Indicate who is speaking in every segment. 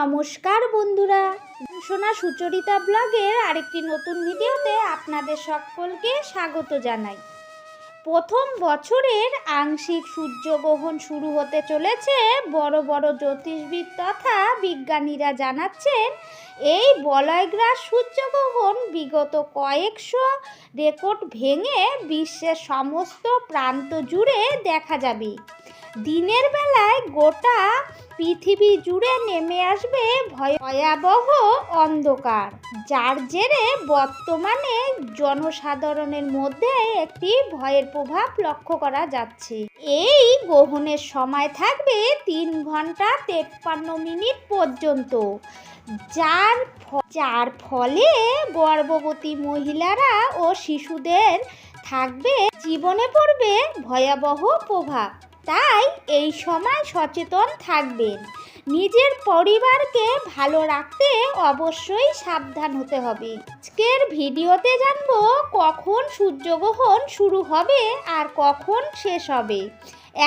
Speaker 1: নমস্কার বন্ধুরা। সোনা সুচরিতা ব্লগের আরেকটি নতুন ভিডিওতে আপনাদের সকলকে স্বাগত জানাই। প্রথম বছরের আংশিক সূর্যগ্রহণ শুরু হতে চলেছে, বড় বড় জ্যোতিষবিদ তথা বিজ্ঞানীরা জানাচ্ছেন, এই বলয়গ্রাস সূর্যগ্রহণ বিগত কয়েকশো রেকর্ড ভেঙে বিশ্বের সমস্ত প্রান্ত জুড়ে দেখা যাবে। দিনের বেলায় গোটা পৃথিবী জুড়ে নেমে আসবে ভয়- ভয়াবহ অন্ধকার, যার জেরে বর্তমানে জনসাধারণের মধ্যে একটি ভয়ের প্রভাব লক্ষ্য করা যাচ্ছে। এই গ্রহণের সময় থাকবে তিন ঘণ্টা তেপ্পান্ন মিনিট পর্যন্ত, যার যার ফলে গর্ভবতী মহিলারা ও শিশুদের থাকবে, জীবনে পড়বে ভয়াবহ প্রভাব। তাই এই সময় সচেতন থাকবেন। নিজের পরিবারকে ভালো রাখতে অবশ্যই সাবধান হতে হবে। আজকের ভিডিওতে জানব কখন সূর্যগ্রহণ শুরু হবে আর কখন শেষ হবে।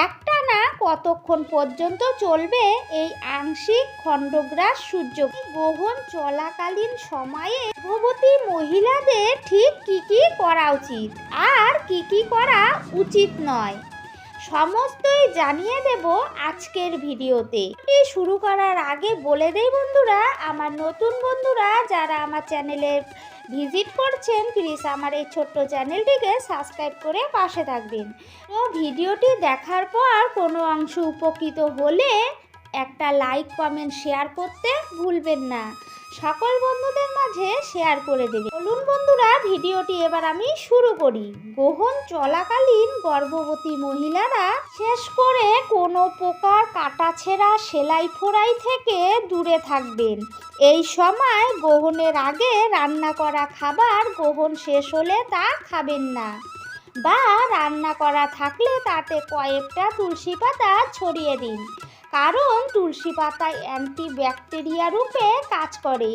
Speaker 1: একটা না কতক্ষণ পর্যন্ত চলবে এই আংশিক খণ্ডগ্রাস সূর্য? গ্রহণ চলাকালীন সময়ে গর্ভবতী মহিলাদের ঠিক কি কি করা উচিত? আর কি কি করা উচিত নয়? সমস্তই জানিয়ে দেব আজকের ভিডিওতে। এই শুরু করার আগে বলে দেই বন্ধুরা, আমার নতুন বন্ধুরা যারা আমার চ্যানেলে ভিজিট করছেন প্লিজ আমার এই ছোট্ট চ্যানেলটিকে সাবস্ক্রাইব করে পাশে থাকবেন। তো ভিডিওটি দেখার পর কোনো অংশ উপকৃত হলে একটা লাইক কমেন্ট শেয়ার করতে ভুলবেন না। সকল বন্ধুদের মাঝে শেয়ার করে দেবে চলুন বন্ধুরা, ভিডিওটি এবার আমি শুরু করি। গ্রহণ চলাকালীন গর্ভবতী মহিলারা শেষ করে কোনো প্রকার কাটাছেঁড়া সেলাই ফোড়াই থেকে দূরে থাকবেন। এই সময় গ্রহণের আগে রান্না করা খাবার গ্রহণ শেষ হলে তা খাবেন না বা রান্না করা থাকলে তাতে কয়েকটা তুলসী পাতা ছড়িয়ে দিন। কারণ তুলসী পাতায় অ্যান্টিব্যাকটেরিয়া রূপে কাজ করে,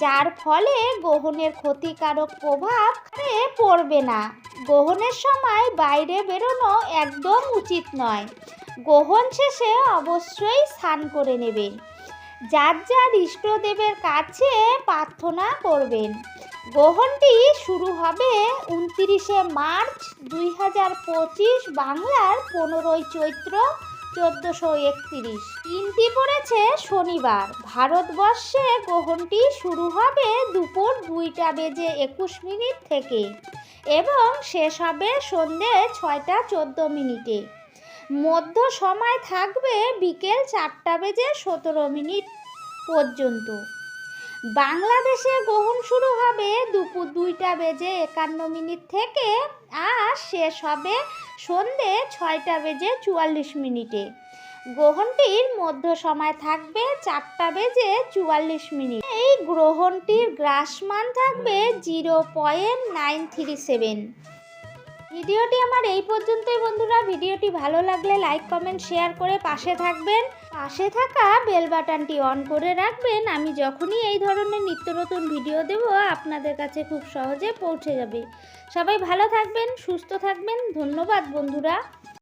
Speaker 1: যার ফলে গ্রহণের ক্ষতিকারক প্রভাব পড়বে না। গ্রহণের সময় বাইরে বেরোনো একদম উচিত নয়। গ্রহণ শেষে অবশ্যই স্নান করে নেবেন যার যার ইষ্টদেবের কাছে প্রার্থনা করবেন। গ্রহণটি শুরু হবে উনত্রিশে মার্চ দুই হাজার পঁচিশ বাংলার পনেরোই চৈত্র চোদ্দোশো একত্রিশ। তিনটি পড়েছে শনিবার। ভারতবর্ষে গ্রহণটি শুরু হবে দুপুর দুইটা বেজে একুশ মিনিট থেকে এবং শেষ হবে সন্ধে ছয়টা চোদ্দ মিনিটে। মধ্য সময় থাকবে বিকেল চারটা বেজে সতেরো মিনিট পর্যন্ত। বাংলাদেশে গ্রহণ শুরু হবে দুপুর দুইটা বেজে একান্ন মিনিট থেকে আর শেষ হবে সন্ধে ছয়টা বেজে চুয়াল্লিশ মিনিটে। গ্রহণটির মধ্য সময় থাকবে চারটা বেজে চুয়াল্লিশ মিনিট। এই গ্রহণটির গ্রাসমান থাকবে zero point nine three seven. ভিডিওটি আমার এই পর্যন্তই বন্ধুরা। ভিডিওটি ভালো লাগলে লাইক, কমেন্ট, শেয়ার করে পাশে থাকবেন। পাশে থাকা বেল বাটনটি অন করে রাখবেন। আমি যখনই এই ধরনের নিত্য নতুন ভিডিও দেব, আপনাদের কাছে খুব সহজে পৌঁছে যাবে। সবাই ভালো থাকবেন, সুস্থ থাকবেন। ধন্যবাদ বন্ধুরা।